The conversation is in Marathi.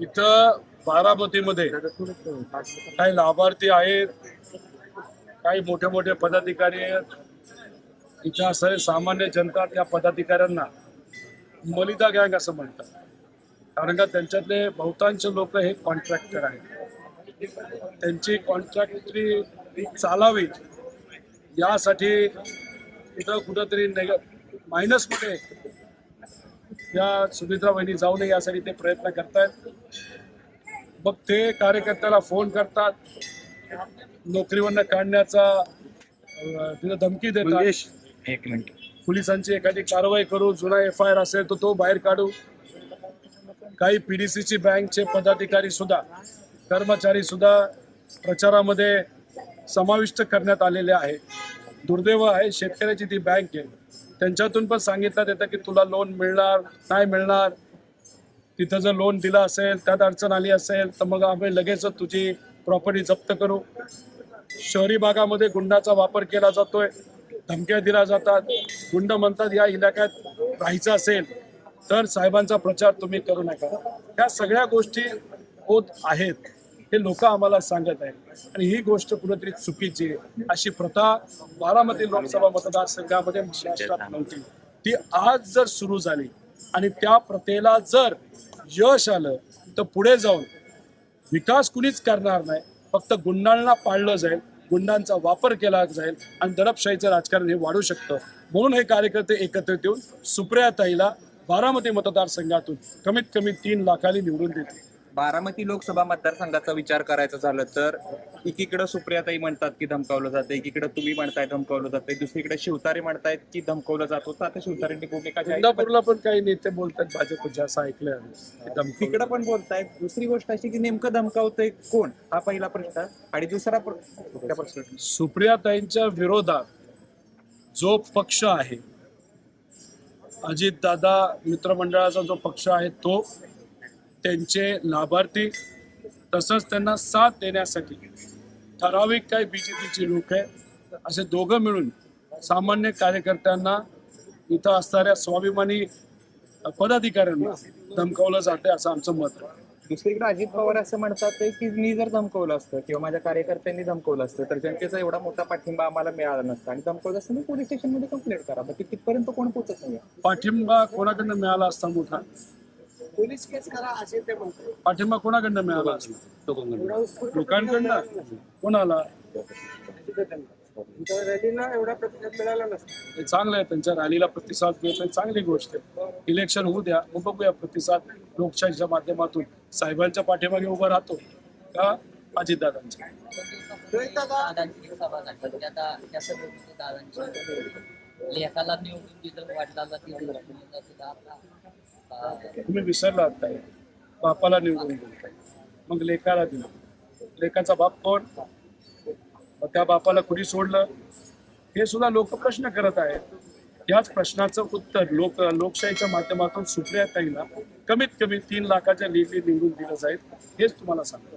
इथं बारामतीमध्ये काही लाभार्थी आहेत काही मोठे मोठे पदाधिकारी आहेत. इथं असं सामान्य जनता त्या पदाधिकाऱ्यांना मलिदा गँग असं म्हणतात. कारण का त्यांच्यातले बहुतांश लोक हे कॉन्ट्रॅक्टर आहेत. त्यांची कॉन्ट्रॅक्टरी चालावी यासाठी इथं कुठंतरी नेग मायनसमध्ये या सुमित्रा वहिनी जाऊ नये यासाठी ते प्रयत्न करतायत. मग ते कार्यकर्त्याला फोन करतात. नोकरीवरनं काढण्याचा तिथं धमकी देतात. एक मिनिट. पोलिसांची एखादी कारवाई करू जुना एफ आय आर असेल तर तो बाहेर काढू. काही पीडीसीची बँकचे पदाधिकारी सुद्धा कर्मचारी सुद्धा प्रचारामध्ये समाविष्ट करण्यात आलेले आहे दुर्दैव आहे शेतकऱ्याची ती बँक आहे. त्यांच्यातून पण सांगितलं येतं की तुला लोन मिळणार नाही मिळणार. तिथं जर लोन दिलं असेल त्यात अडचण आली असेल तर मग आम्ही लगेचच तुझी प्रॉपर्टी जप्त करू. शहरी भागामध्ये गुंडाचा वापर केला जातोय धमक्या दिल्या जातात. गुंड म्हणतात या इलाक्यात राहायचं असेल तर साहेबांचा प्रचार तुम्ही करू नका. या सगळ्या गोष्टी होत आहेत. हे लोक आम्हाला सांगत आहेत. आणि ही गोष्ट कुठेतरी चुकीची अशी प्रथा बारामती लोकसभा मतदारसंघामध्ये महाराष्ट्रात नव्हती. ती आज जर सुरू झाली आणि त्या प्रथेला जर यश आलं तर पुढे जाऊन विकास कुणीच करणार नाही. फक्त गुंडांना पाळलं जाईल गुंडांचा वापर केला जाईल आणि दडपशाहीचं राजकारण हे वाढू शकतं. म्हणून हे कार्यकर्ते एकत्रित येऊन सुप्रियाताईला बारामती मतदारसंघातून कमीत कमी तीन लाखाली निवडून देतील. बारामती लोकसभा मतदारसंघाचा विचार करायचा झालं तर एकीकडे सुप्रियाताई म्हणतात की धमकावलं जातं एकीकडे तुम्ही म्हणताय धमकावलं जातंय दुसरीकडे शिवतारे म्हणतायत की धमकावलं जात होतं. आता शिवतारेंनी भूमिका. इंदापूरला पण काही नेते बोलतात भाजपचे असं ऐकलंय धमकी तिकडे पण बोलतायत. दुसरी गोष्ट अशी की नेमकं धमकावतंय कोण? हा पहिला प्रश्न. आणि दुसरा प्रश्न सुप्रियाताईंच्या विरोधात जो पक्ष आहे अजितदादा मित्रमंडळाचा जो पक्ष आहे तो त्यांचे लाभार्थी तसंच त्यांना साथ देण्यासाठी ठराविक काही बी जे पीची लोक आहे असे दोघं मिळून सामान्य कार्यकर्त्यांना इथं असणाऱ्या स्वाभिमानी पदाधिकाऱ्यांना धमकावलं जाते असं आमचं मत आहे. दुसरीकडे अजित पवार असं म्हणतात की मी जर धमकवलं असतं किंवा माझ्या कार्यकर्त्यांनी धमकवलं असतं तर जनतेचा एवढा मोठा पाठिंबा आम्हाला मिळाला नसता. आणि धमकवलं असतं पोलीस स्टेशनमध्ये कंप्लेंट करा. तिथपर्यंत कोण पोहोचत नाही पाठिंबा कोणाकडनं मिळाला असता मोठा? पोलीस केस करा असे ते म्हणतात. पाठिंबा कोणाकडनं मिळाला? असता लोकांकडनं. कोणाला? रॅलीला एवढा प्रतिसाद मिळाला नसता. हे चांगलं आहे त्यांच्या रॅलीला प्रतिसाद मिळतोय चांगली गोष्ट आहे. इलेक्शन होऊ द्या मग बघूया प्रतिसाद लोकशाहीच्या माध्यमातून. साहेबांच्या पाठीमागे उभं राहतो का अजितदादांच्या? दादांची सभा झाली आता त्या सभेमध्ये दादांची लेखाला निवडून दिलं दिलं तुम्ही विसरलात काय बापाला निवडून दिलं मग लेखाला दिलं लेखाचा बाप कोण? मग त्या बापाला कुणी सोडलं? हे सुद्धा लोक प्रश्न करत आहेत. याच प्रश्नाचं उत्तर लोक लोकशाहीच्या माध्यमातून सुप्रियाताईला कमीत कमी तीन लाखाच्या लीडली निवडून दिलं जाईल हेच तुम्हाला सांगतो.